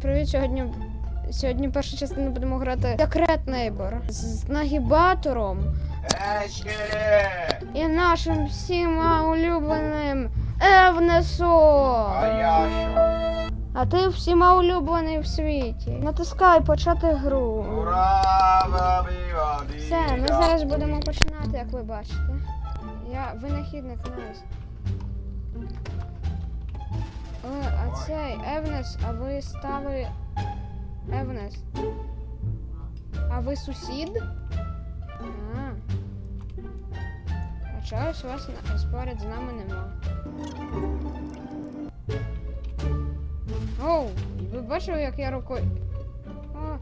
Всім привіт! Сьогодні, сьогодні перша частина будемо грати Secret Neighbor з нагібатором і нашим всіма улюбленим Евнесо. А я що? А ти всіма улюблений в світі. Натискай почати гру. Ура. Все, ми зараз будемо починати, як ви бачите. Я винахідник Найс. Е, а цей Евнес, а ви стали. Евнес. А ви сусід? А. А чогось вас поряд з нами нема. Оу, ви бачили, як я рукою. О,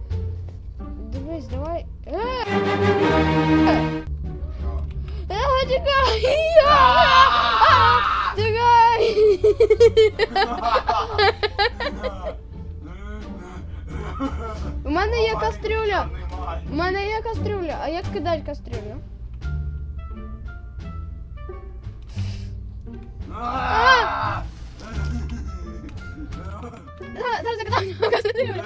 дивись, давай. Е! Що? Е, тікай! Тікай! У мене є кастрюля. У мене є кастрюля, а як кидати кастрюлю? А! А, Зараз я кидаю кастрюлю.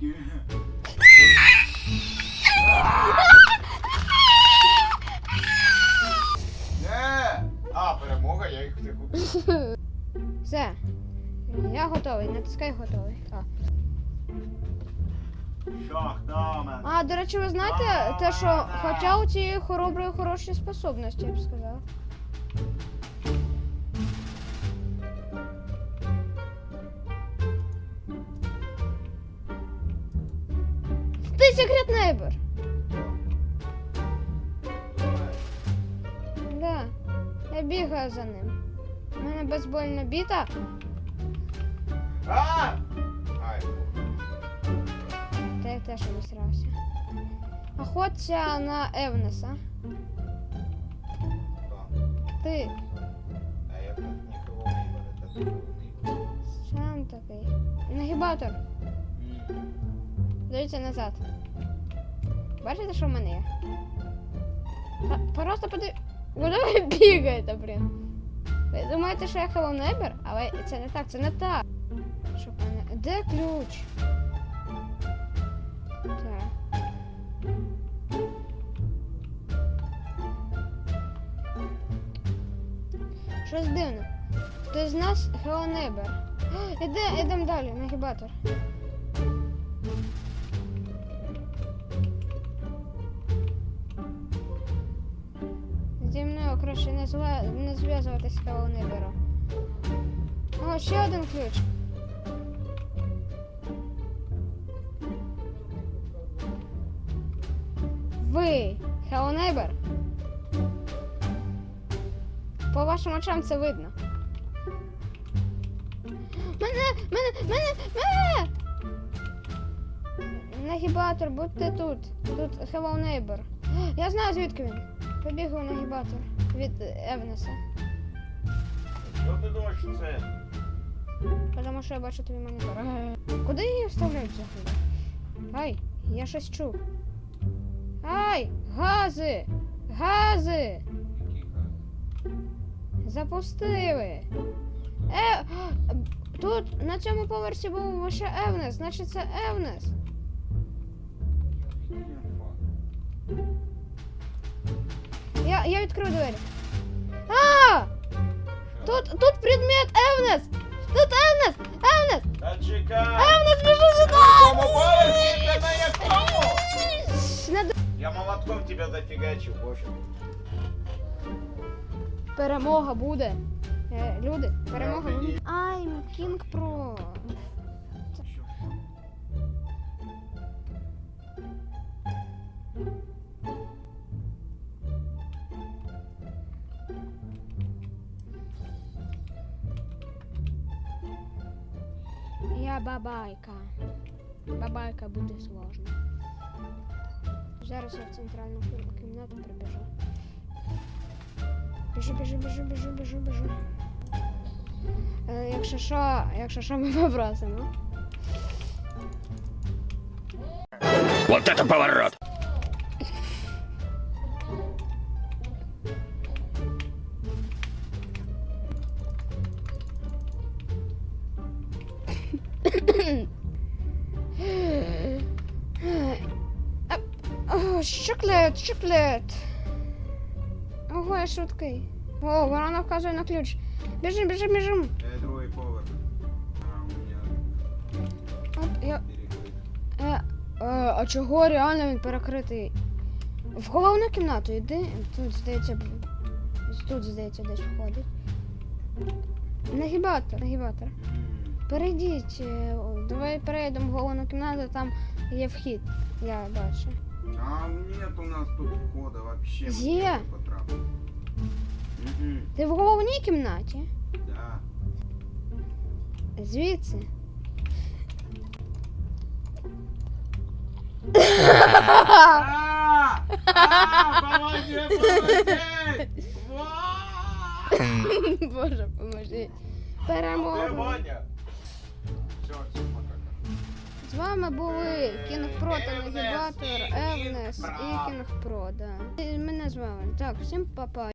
Говорюки. Е! А, перемога, я їх втиху. Все. Я готовий, натискай готовий. А. До речі, ви знаєте, те, що хоча у цієї хороброї хороші способності, я б сказала. Секрет нейбор. Да. Я бігаю за ним. У мене бейсбольна біта. А! Ай, Та я теж обісрався. Охоться на Евнеса. Ти А я тут нікого не так сам такий. Нагібатор. Дивіться назад. Бачите, що в мене є? Просто подив... Ви бігаєте, блін? Ви думаєте, що я Hello Neighbor? Але це не так, це не так. Що мене? Де ключ? Так. Щось дивне. Хтось з нас Hello Neighbor. Іде, ідемо далі, нагібатор. Краще не, зла... не зв'язуватись, кого не беру. О, ще один ключ. Ви, Neighbor? По вашим очам це видно. Мене, мене, мене, мене! Нагібатор, будьте тут. Тут Hello Neighbor. Я знаю, звідки він. Побігли нагібатор від Евнеса. Що ти думаєш, що це? Тому що я бачу твій монітор. Куди її вставляють взагалі? Ай, я щось чув. Ай, гази! Гази! Запустили. Е, тут на цьому поверсі був лише Евнес, значить це Евнес. Я, відкрив двері. А! Тут, тут предмет Евнес! Тут Евнес! Евнес! Та чекай! Евнес, біжи сюди! Я молотком тебя зафігачив, боже. Перемога буде. Е, люди, перемога буде. тоді- I'm King Я бабайка. Бабайка буде сложно. Зараз я в центральну кі- кімнату прибіжу. Біжу, біжу, біжу, біжу, біжу, біжу. Е, якщо що, якщо що, ми попросимо. Вот это поворот! Щуклет, щуклет. Ого, я швидкий. О, вона вказує на ключ. Біжим, біжим, біжим. Е, другий поверх. А, у мене Оп, я. Е, е, а чого реально він перекритий? В головну кімнату йди. Тут, здається, б- тут, здається, десь входить. Нагібатор, нагібатор. М. Перейдіть. е, Давай перейдемо в головну кімнату, там є вхід. Я бачу. А нет у нас тут входа вообще. мы Где? не потрапили. Мгм, Ти в головній кімнаті? Да. Звідси. А! А! Помоги, помоги! Ва! Боже, поможи. Де Перемога. Ваня? Всё, всё, пока. з вами були Кінг Про та Нагібатор, Евнес і Кінг Про, да. Мене звали. Так, всім па-па.